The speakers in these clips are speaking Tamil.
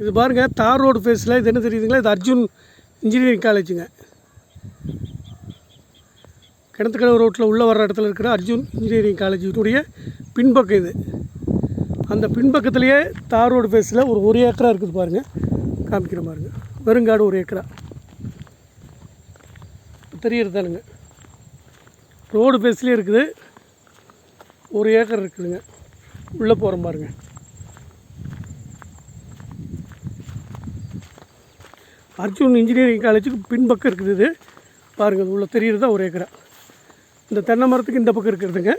இது பாருங்கள் தார் ரோடு ஃபேஸில் இது என்ன தெரியுதுங்களா? இது அர்ஜுன் இன்ஜினியரிங் காலேஜுங்க கிணத்துக்கடவு ரோட்டில் உள்ளே வர்ற இடத்துல இருக்கிற அர்ஜுன் இன்ஜினியரிங் காலேஜினுடைய பின்பக்கம் இது. அந்த பின்பக்கத்துலேயே தார் ரோடு ஃபேஸில் ஒரு ஒரு ஏக்கரா இருக்குது பாருங்கள் காமிக்கிற பாருங்க. வெறுங்காடு ஒரு ஏக்கரா. தெரியறதானுங்க ரோடு ஃபேஸ்லேயே இருக்குது. ஒரு ஏக்கர் இருக்குதுங்க. உள்ளே போகிற பாருங்க. அர்ஜுன் இன்ஜினியரிங் காலேஜுக்கு பின்பக்கம் இருக்குது இது. பாருங்கள் இது உள்ள தெரியுறதா ஒரு ஏக்கரா. இந்த தென்னை மரத்துக்கு இந்த பக்கம் இருக்கிறதுங்க.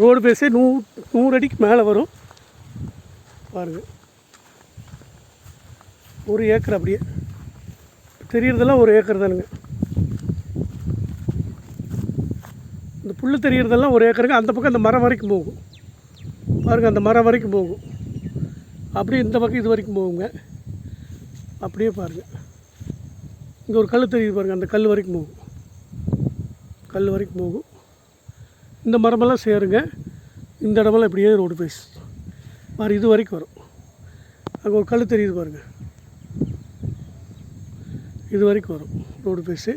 ரோடு பேஸே நூ நூறு அடிக்கு மேலே வரும். பாருங்கள் ஒரு ஏக்கர் அப்படியே. தெரியறதெல்லாம் ஒரு ஏக்கர் தானுங்க. இந்த புல் தெரியறதெல்லாம் ஒரு ஏக்கருங்க. அந்த பக்கம் அந்த மரம் வரைக்கும் போகும். பாருங்கள் அந்த மரம் வரைக்கும் போகும். அப்படியே இந்த பக்கம் இது வரைக்கும் போகுங்க. அப்படியே பாருங்கள் இங்கே ஒரு கல் தெரியுது பாருங்கள் அந்த கல் வரைக்கும் போகும். கல் வரைக்கும் போகும். இந்த மரமெல்லாம் சேருங்க. இந்த இடமெல்லாம் இப்படியே ரோடு பேஸ் பாரு இது வரைக்கும் வரும். அங்கே ஒரு கல் தெரியுது பாருங்கள் இது வரைக்கும் வரும் ரோடு பேஸு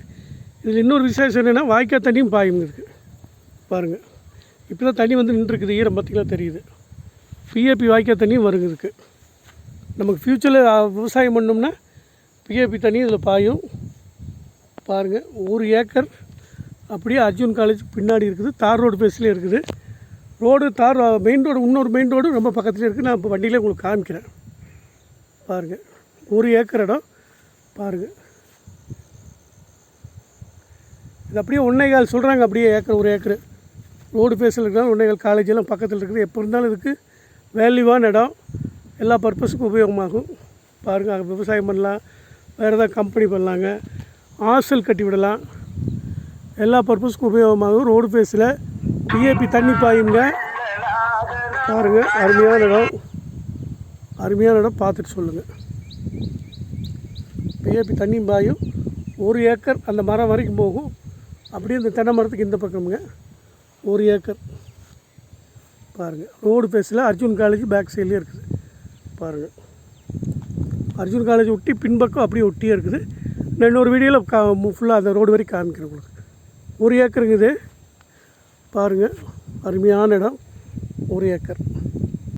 இதில் இன்னொரு விசேஷம் என்னென்னா வாய்க்கால் தண்ணியும் பாயும் இருக்குது பாருங்கள் இப்போ தான் தண்ணி வந்து நின்றுருக்குது ஈரம் பார்த்திங்களா தெரியுது. பிஏபி வாய்க்கால் தண்ணியும் வருங்க இதுக்கு நமக்கு ஃப்யூச்சரில் விவசாயம் பண்ணோம்னா பிஏபி தண்ணி இதில் பாயும். பாருங்கள் ஒரு ஏக்கர் அப்படியே அர்ஜுன் காலேஜ் பின்னாடி இருக்குது. தார் ரோடு பேஸ்லேயே இருக்குது. ரோடு தார் மெயின் ரோடு இன்னொரு மெயின் ரோடு ரொம்ப பக்கத்துலேயே இருக்குது நான் இப்போ வண்டியில் உங்களுக்கு காமிக்கிறேன். பாருங்கள் ஒரு ஏக்கர் இடம். பாருங்கள் இது அப்படியே ஒன்னைகால் சொல்கிறாங்க அப்படியே ஏக்கர் ஒரு ஏக்கர். ரோடு பேஸில் இருக்கிறாங்க ஒன்றே காலேஜெல்லாம் காலேஜ் எல்லாம் பக்கத்தில் இருக்குது. எப்போ இருந்தாலும் இதுக்கு வேல்யூவான இடம். எல்லா பர்பஸுக்கும் உபயோகமாகும். பாருங்கள் அங்கே விவசாயம் பண்ணலாம். வேறு ஏதாவது கம்பெனி பண்ணலாங்க. ஹாஸ்டல் கட்டி விடலாம். எல்லா பர்பஸுக்கும் உபயோகமாகும். ரோடு ஃபேஸில் டிஏபி தண்ணி பாயுங்க. பாருங்கள் அருமையான இடம். அருமையான இடம் பார்த்துட்டு சொல்லுங்கள் பிஏபி தண்ணி பாயும். ஒரு ஏக்கர் அந்த மரம் வரைக்கும் போகும். அப்படியே இந்த தென்னை மரத்துக்கு இந்த பக்கமுங்க. ஒரு ஏக்கர். பாருங்கள் ரோடு ஃபேஸில் அர்ஜுன் காலேஜ் பேக் சைட்லேயே இருக்குது. பாருங்கள் அர்ஜுன் காலேஜ் ஒட்டி பின்பக்கம் அப்படியே ஒட்டியே இருக்குது. நான் இன்னொரு வீடியோவில் கா ஃபுல்லாக அந்த ரோடு வரைக்கும் காமிக்கிறேன் உங்களுக்கு. ஒரு ஏக்கருங்க இது. பாருங்கள் அருமையான இடம். ஒரு ஏக்கர்